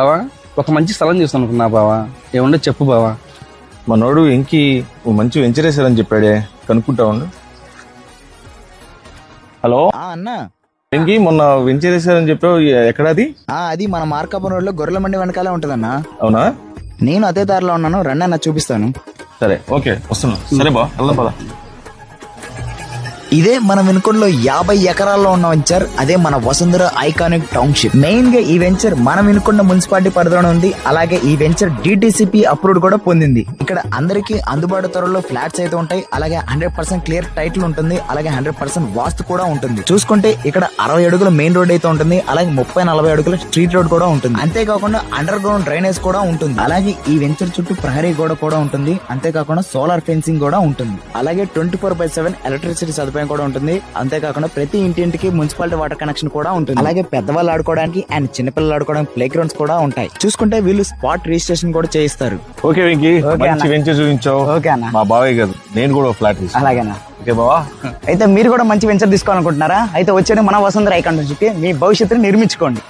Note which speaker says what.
Speaker 1: బావా? ఒక మంచి స్థలం చూస్తాను అనుకున్నా బావా. ఏముండో చెప్పు బావా.
Speaker 2: మనోడు ఇంకి ఓ మంచి వెంచర్ వేసారని చెప్పాడే. కనుక్కుంటా ఉండు. హలో?
Speaker 3: ఆ అన్న.
Speaker 2: ఇంకి మొన్న వెంచర్ చెప్పావు. ఎక్కడది?
Speaker 3: ఆ అది మన మార్కాపురం రోడ్లో గొర్రెల మండి వెనకాలే ఉంటదన్నా.
Speaker 2: అవునా?
Speaker 3: నేను అదే దారిలో ఉన్నాను. రండి అన్న చూపిస్తాను.
Speaker 2: సరే ఓకే. వస్తున్నా. సరే బా వెళ్దాం పద.
Speaker 3: ఇదే మన వెనుకల్లో యాభై ఎకరాల్లో ఉన్న వెంచర్ అదే మన వసుంధర ఐకానిక్ టౌన్షిప్ మెయిన్గా ఈ వెంచర్ మన వెనుకొండ మున్సిపాలిటీ పరిధిలోనే ఉంది. అలాగే ఈ వెంచర్ డిటిసిపి అప్రూవ్డ్ కూడా పొందింది. ఇక్కడ అందరికీ అందుబాటు ధరలో ఫ్లాట్స్ అయితే ఉంటాయి. అలాగే హండ్రెడ్ పర్సెంట్ క్లియర్ టైటిల్ ఉంటుంది. అలాగే హండ్రెడ్ పర్సెంట్ వాస్తు కూడా ఉంటుంది. చూసుకుంటే ఇక్కడ అరవై అడుగుల మెయిన్ రోడ్ అయితే ఉంటుంది. అలాగే ముప్పై నలభై అడుగుల స్ట్రీట్ రోడ్ కూడా ఉంటుంది. అంతేకాకుండా అండర్ గ్రౌండ్ డ్రైనేజ్ కూడా ఉంటుంది. అలాగే ఈ వెంచర్ చుట్టూ ప్రహరీ గోడ కూడా ఉంటుంది. అంతేకాకుండా సోలార్ ఫెన్సింగ్ కూడా ఉంటుంది. అలాగే twenty four by seven electricity సదుపాయం కూడా ఉంటుంది. అంతేకాకుండా ప్రతి ఇంటింటికి మున్సిపాలిటీ వాటర్ కనెక్షన్ కూడా ఉంటుంది. అలాగే పెద్దవాళ్ళు ఆడుకోవడానికి అండ్ చిన్నపిల్లలు ఆడుకోవడానికి ప్లే గ్రౌండ్స్ కూడా ఉంటాయి. చూసుకుంటే వీళ్ళు స్పాట్ రిజిస్ట్రేషన్ కూడా చేయిస్తారు.
Speaker 2: ఓకే వెంకి.
Speaker 3: ఓకే
Speaker 2: మంచి
Speaker 3: అన్న.
Speaker 2: వెంచర్ చూపించావు.
Speaker 3: ఓకే అన్న.
Speaker 2: మా బావే కాదు నేను కూడా ఫ్లాట్
Speaker 3: అలాగేనా
Speaker 2: ఓకే బావా.
Speaker 3: అయితే మీరు కూడా మంచి వెంచర్ తీసుకోవాలనుకుంటున్నారా? అయితే వచ్చేది మన వసుంధర ఐకాన్ మీ భవిష్యత్తుని నిర్మించుకోండి.